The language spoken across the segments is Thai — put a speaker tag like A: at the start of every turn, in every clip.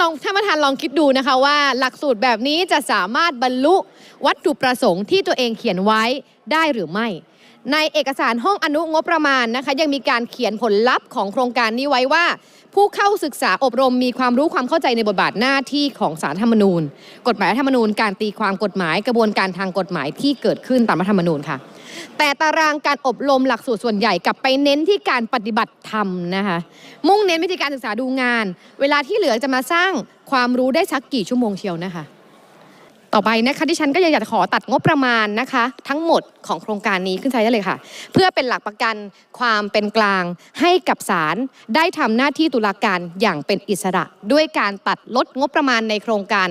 A: ลองท่านประธานลองคิดดูนะคะว่า หลักสูตรแบบนี้จะสามารถบรรลุวัตถุประสงค์ที่ตัวเองเขียนไว้ได้หรือไม่ ในเอกสารห้องอนุงบประมาณนะคะ ยังมีการเขียนผลลัพธ์ของโครงการนี้ไว้ว่า ผู้เข้าศึกษาอบรมมีความรู้ความเข้าใจในบทบาทหน้าที่ของสารธรรมนูญ กฎหมายรัฐธรรมนูญ การตีความกฎหมายกระบวนการทางกฎหมายที่เกิดขึ้นตามรัฐธรรมนูญค่ะ แต่ตารางการอบรมหลักสูตรส่วนใหญ่กลับไปเน้นที่การปฏิบัติธรรมนะคะ มุ่งเน้นวิธีการศึกษาดูงาน เวลาที่เหลือจะมาสร้างความรู้ได้สักกี่ชั่วโมงเชียวนะคะ ต่อไปนะคะที่ฉันก็ยังอยากจะขอตัดงบประมาณนะคะ ทั้งหมดของโครงการนี้ขึ้นใช้ได้เลยค่ะ เพื่อเป็นหลักประกันความเป็นกลางให้กับศาลได้ทำหน้าที่ตุลาการอย่างเป็นอิสระ ด้วยการตัดลดงบประมาณในโครงการ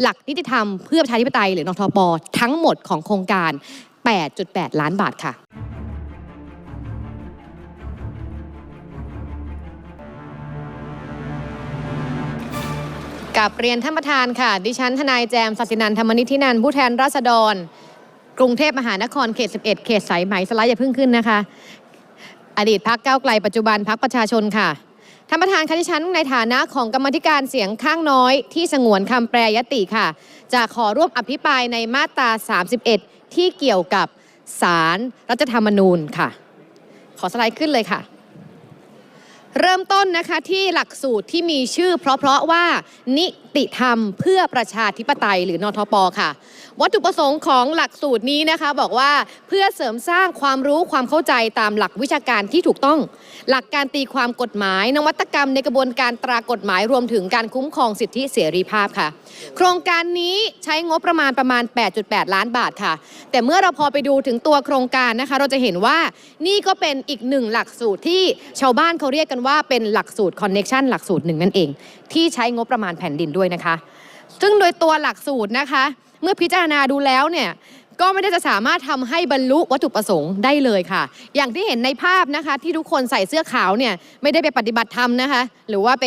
A: หลักนิติธรรมเพื่อประชาธิปไตยหรือนทปทั้งหมดของโครงการ 8.8 ล้านบาทค่ะกับเรียนท่านประธานค่ะ ดิฉันทนายแจมสัสินันธรรมนิธินันผู้แทนราษฎร กรุงเทพมหานครเขต 11 เขตสายไหมสไลด์อย่าเพิ่งขึ้นนะคะ อดีตพักก้าไกลปัจจุบันพักประชาชนค่ะท่านประธานคะดิฉันในฐานะของกรรมธิการเสียงข้างน้อย ที่สงวนคำแปรยติค่ะ จะขอร่วมอภิปรายในมาตรา 31 ที่เกี่ยวกับสารรัฐธรรมนูญค่ะ ขอสไลด์ขึ้นเลยค่ะ เริ่มต้นนะคะที่หลักสูตรที่มีชื่อ เพราะๆว่า นิติธรรมเพื่อประชาธิปไตยหรือนทปค่ะ วัตถุประสงค์ของหลักสูตรนี้นะคะ บอกว่าเพื่อเสริมสร้างความรู้ความเข้าใจตามหลักวิชาการที่ถูกต้อง หลักการตีความกฎหมาย นวัตกรรมในกระบวนการตรากฎหมายรวมถึงการคุ้มครองสิทธิเสรีภาพค่ะ โครงการนี้ใช้งบประมาณประมาณ 8.8 ล้านบาทค่ะ แต่เมื่อเราพอไปดูถึงตัวโครงการนะคะ เราจะเห็นว่านี่ก็เป็นอีกหนึ่งหลักสูตรที่ชาวบ้านเขาเรียกกันว่าเป็นหลักสูตรคอนเน็ชันหลักสูตรหนึ่งนั่นเอง ที่ใช้งบประมาณแผ่นดินด้วยนะคะ ซึ่งโดยตัวหลักสูตรนะคะ เมื่อพิจารณาดูแล้วเนี่ยก็ไม่ได้จะสามารถทำให้บรรลุวัตถุประสงค์ได้เลยค่ะ อย่างที่เห็นในภาพนะคะที่ทุกคนใส่เสื้อขาวเนี่ยไม่ได้ไปปฏิบัติธรรมนะคะ หรือว่าไป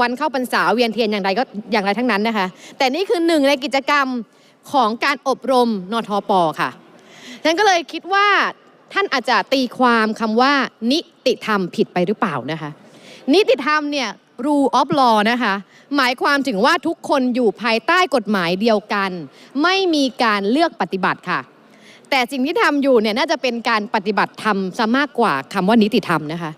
A: วันเข้าพรรษาเวียนเทียนอย่างไรก็อย่างไรทั้งนั้นนะคะ แต่นี่คือหนึ่งในกิจกรรมของการอบรมนทปค่ะฉันก็เลยคิดว่า ท่านอาจจะตีความคำว่า นิติธรรมผิดไปหรือเปล่านะคะ นิติธรรมเนี่ย rule of law นะคะ หมายความถึงว่าทุกคนอยู่ภายใต้กฎหมายเดียวกัน ไม่มีการเลือกปฏิบัติค่ะ แต่สิ่งที่ทำอยู่เนี่ยน่าจะเป็นการปฏิบัติธรรมซะมากกว่าคำว่านิติธรรมนะคะ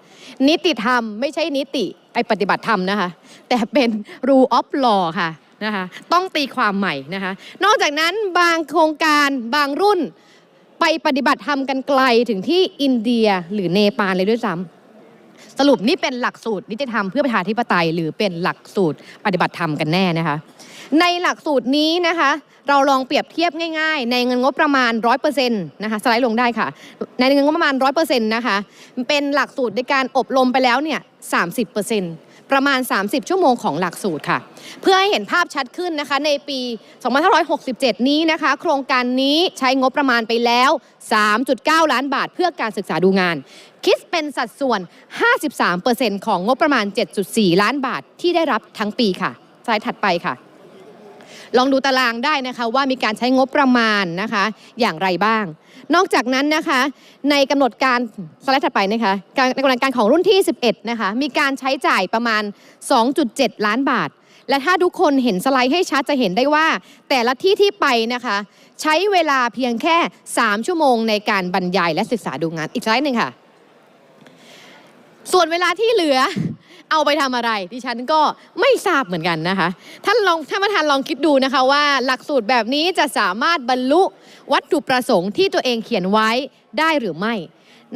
A: นิติธรรมไม่ใช่นิติไอปฏิบัติธรรมนะคะ แต่เป็น rule of law ค่ะนะคะ ต้องตีความใหม่นะคะ นอกจากนั้นบางโครงการบางรุ่น ไปปฏิบัติธรรมกันไกลถึงที่อินเดียหรือเนปาลเลยด้วยซ้ำสรุปนี่เป็นหลักสูตรนิติธรรมเพื่อประชาธิปไตย หรือเป็นหลักสูตรปฏิบัติธรรมกันแน่นะคะ ในหลักสูตรนี้นะคะ เราลองเปรียบเทียบง่าย ๆ ในเงินงบประมาณ 100%นะคะสไลด์ลงได้ค่ะ ในเงินงบประมาณ 100%นะคะเป็นหลักสูตรในการอบรมไปแล้วเนี่ย30% ประมาณ 30 ชั่วโมงของหลักสูตรค่ะ เพื่อให้เห็นภาพชัดขึ้นนะคะ ในปี 2567 นี้นะคะ โครงการนี้ใช้งบประมาณไปแล้ว 3.9 ล้านบาทเพื่อการศึกษาดูงาน คิดเป็นสัดส่วน 53%ของงบประมาณ 7.4 ล้านบาทที่ได้รับทั้งปีค่ะสไลด์ถัดไปค่ะ ลองดูตารางได้นะคะว่ามีการใช้งบประมาณนะคะอย่างไรบ้าง นอกจากนั้นนะคะในกำหนดการสไลด์ถัดไปนะคะการในกำหนดการของรุ่นที่ 11นะคะมีการใช้จ่ายประมาณ 2.7 ล้านบาท และถ้าทุกคนเห็นสไลด์ให้ชัดจะเห็นได้ว่า แต่ละที่ที่ไปนะคะใช้เวลาเพียงแค่ 3 ชั่วโมงในการบรรยายและศึกษาดูงานอีกสไลด์หนึ่งค่ะ ส่วนเวลาที่เหลือ เอาไปทำอะไร ดิฉันก็ไม่ทราบเหมือนกันนะคะ ท่านลองท่านประธานลองคิดดูนะคะว่า หลักสูตรแบบนี้จะสามารถบรรลุวัตถุประสงค์ที่ตัวเองเขียนไว้ได้หรือไม่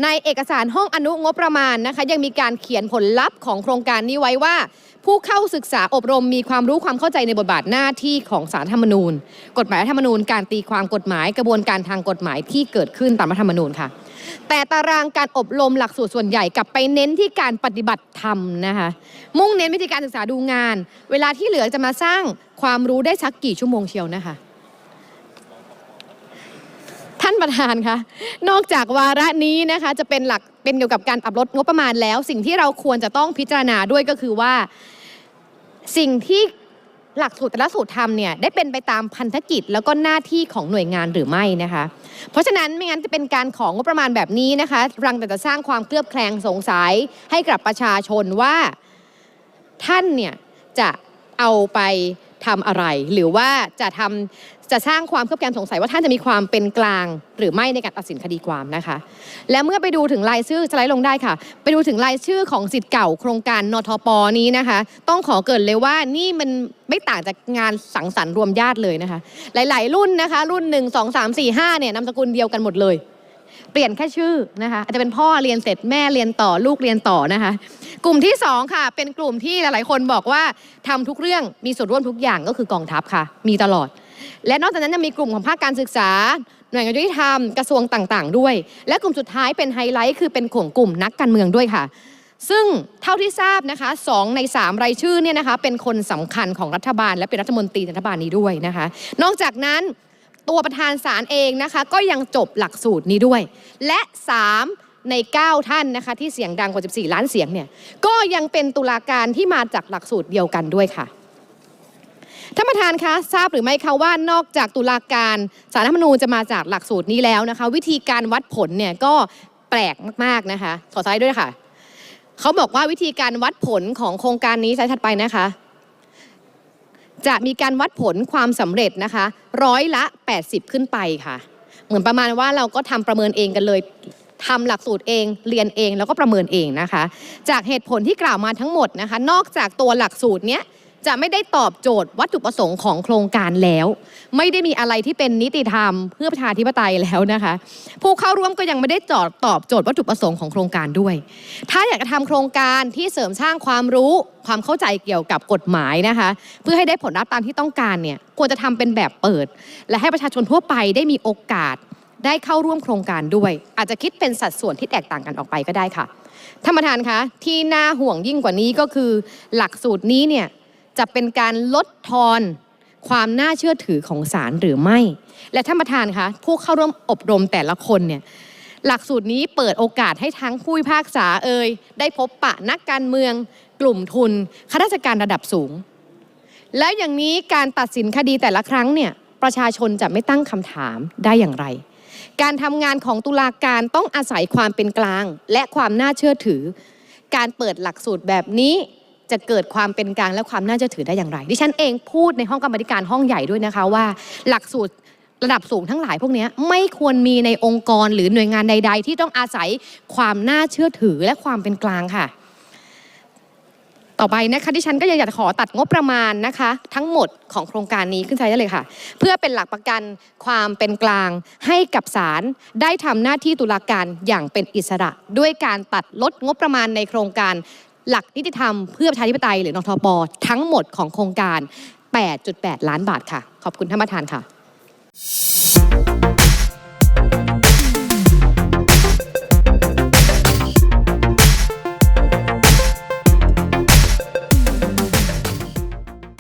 A: ในเอกสารห้องอนุงบประมาณนะคะ ยังมีการเขียนผลลัพธ์ของโครงการนี้ไว้ว่า ผู้เข้าศึกษาอบรมมีความรู้ความเข้าใจในบทบาทหน้าที่ของสารธรรมนูญ กฎหมายรัฐธรรมนูญ การตีความกฎหมายกระบวนการทางกฎหมายที่เกิดขึ้นตามรัฐธรรมนูญค่ะ แต่ตารางการอบรมหลักสูตรส่วนใหญ่กลับไปเน้นที่การปฏิบัติธรรมนะคะ มุ่งเน้นวิธีการศึกษาดูงาน เวลาที่เหลือจะมาสร้างความรู้ได้สักกี่ชั่วโมงเชียวนะคะ ท่านประธานคะนอกจากวาระนี้นะคะ จะเป็นหลักเป็นเกี่ยวกับการปรับลดงบประมาณแล้ว สิ่งที่เราควรจะต้องพิจารณาด้วยก็คือว่า สิ่งที่ หลักสูตรแต่ละสูตรทำเนี่ยได้เป็นไปตามพันธกิจแล้วก็หน้าที่ของหน่วยงานหรือไม่นะคะ เพราะฉะนั้นไม่งั้นจะเป็นการของงบประมาณแบบนี้นะคะ รังแต่จะสร้างความเคลือบแคลงสงสัยให้กับประชาชนว่าท่านเนี่ยจะเอาไปทำอะไร หรือว่าจะทำ จะสร้างความเคลือบแคลงสงสัยว่าท่านจะมีความเป็นกลางหรือไม่ในการตัดสินคดีความนะคะ และเมื่อไปดูถึงรายชื่อสไลด์ลงได้ค่ะ ไปดูถึงรายชื่อของสิทธิ์เก่าโครงการนทปนี้นะคะ ต้องขอเกรินเลยว่านี่มันไม่ต่างจากงานสังสรรค์รวมญาติเลยนะคะ หลาย ๆ รุ่นนะคะ รุ่น 1 2 3 4 5เนี่ยนามสกุลเดียวกันหมดเลย เปลี่ยนแค่ชื่อนะคะอาจจะเป็นพ่อเรียนเสร็จแม่เรียนต่อลูกเรียนต่อนะคะ กลุ่มที่สองค่ะ เป็นกลุ่มที่หลาย ๆ คนบอกว่าทำทุกเรื่องมีส่วนร่วมทุกอย่างก็คือกองทัพค่ะ มีตลอด และนอกจากนั้นยังมีกลุ่มของภาคการศึกษา หน่วยงานยุติธรรมกระทรวงต่างๆ ด้วย และกลุ่มสุดท้ายเป็นไฮไลท์คือเป็นของกลุ่มนักการเมืองด้วยค่ะ ซึ่งเท่าที่ทราบนะคะสองในสามรายชื่อเนี่ยนะคะเป็นคนสำคัญของรัฐบาล และเป็นรัฐมนตรีรัฐบาลนี้ด้วยนะคะ นอกจากนั้นตัวประธานศาลเองนะคะ ก็ยังจบหลักสูตรนี้ด้วย และ 3 ใน 9 ท่านนะคะ ที่เสียงดังกว่า 14 ล้านเสียงเนี่ยก็ยังเป็นตุลาการที่มาจากหลักสูตรเดียวกันด้วยค่ะ ท่านประธานคะทราบหรือไม่คะว่านอกจากตุลาการสารรัฐธรรมนูญจะมาจากหลักสูตรนี้แล้วนะคะ วิธีการวัดผลเนี่ยก็แปลกมากๆนะคะขอสไลด์ด้วยค่ะเขาบอกว่าวิธีการวัดผลของโครงการนี้สไลด์ถัดไปนะคะ จะมีการวัดผลความสำเร็จนะคะร้อยละ 80 ขึ้นไปค่ะ เหมือนประมาณว่าเราก็ทำประเมินเองกันเลยทำหลักสูตรเองเรียนเองแล้วก็ประเมินเองนะคะ จากเหตุผลที่กล่าวมาทั้งหมดนะคะ นอกจากตัวหลักสูตรเนี้ย จะไม่ได้ตอบโจทย์วัตถุประสงค์ของโครงการแล้ว ไม่ได้มีอะไรที่เป็นนิติธรรม เพื่อประชาธิปไตยแล้วนะคะ ผู้เข้าร่วมก็ยังไม่ได้จอดตอบโจทย์วัตถุประสงค์ของโครงการด้วย ถ้าอยากจะทำโครงการที่เสริมสร้างความรู้ความเข้าใจเกี่ยวกับกฎหมายนะคะ เพื่อให้ได้ผลลัพธ์ตามที่ต้องการเนี่ยควรจะทำเป็นแบบเปิด และให้ประชาชนทั่วไปได้มีโอกาสได้เข้าร่วมโครงการด้วย อาจจะคิดเป็นสัดส่วนที่แตกต่างกันออกไปก็ได้ค่ะท่านประธานคะที่น่าห่วงยิ่งกว่านี้ก็คือ หลักสูตรนี้เนี่ย จะเป็นการลดทอนความน่าเชื่อถือของศาลหรือไม่ และท่านประธานคะผู้เข้าร่วมอบรมแต่ละคนเนี่ยหลักสูตรนี้เปิดโอกาสให้ทั้งผู้พิพากษาเอ่ยได้พบปะนักการเมือง กลุ่มทุนข้าราชการระดับสูง แล้วอย่างนี้การตัดสินคดีแต่ละครั้งเนี่ยประชาชนจะไม่ตั้งคำถามได้อย่างไร การทำงานของตุลาการต้องอาศัยความเป็นกลาง และความน่าเชื่อถือ การเปิดหลักสูตรแบบนี้ จะเกิดความเป็นกลางและความน่าเชื่อถือได้อย่างไร ดิฉันเองพูดในห้องกรรมธิการห้องใหญ่ด้วยนะคะว่า หลักสูตรระดับสูงทั้งหลายพวกนี้ไม่ควรมีในองค์กรหรือหน่วยงานใด ๆ ที่ต้องอาศัยความน่าเชื่อถือและความเป็นกลางค่ะ ต่อไปนะคะที่ฉันก็ยังอยากจะขอตัดงบประมาณนะคะ ทั้งหมดของโครงการนี้ขึ้นใช้ได้เลยค่ะ เพื่อเป็นหลักประกันความเป็นกลางให้กับศาลได้ทำหน้าที่ตุลาการอย่างเป็นอิสระ ด้วยการตัดลดงบประมาณในโครงการ หลักนิติธรรมเพื่อประชาธิปไตยหรือนทปทั้งหมดของโครงการ 8.8 ล้านบาทค่ะ ขอบคุณท่านประธานค่ะ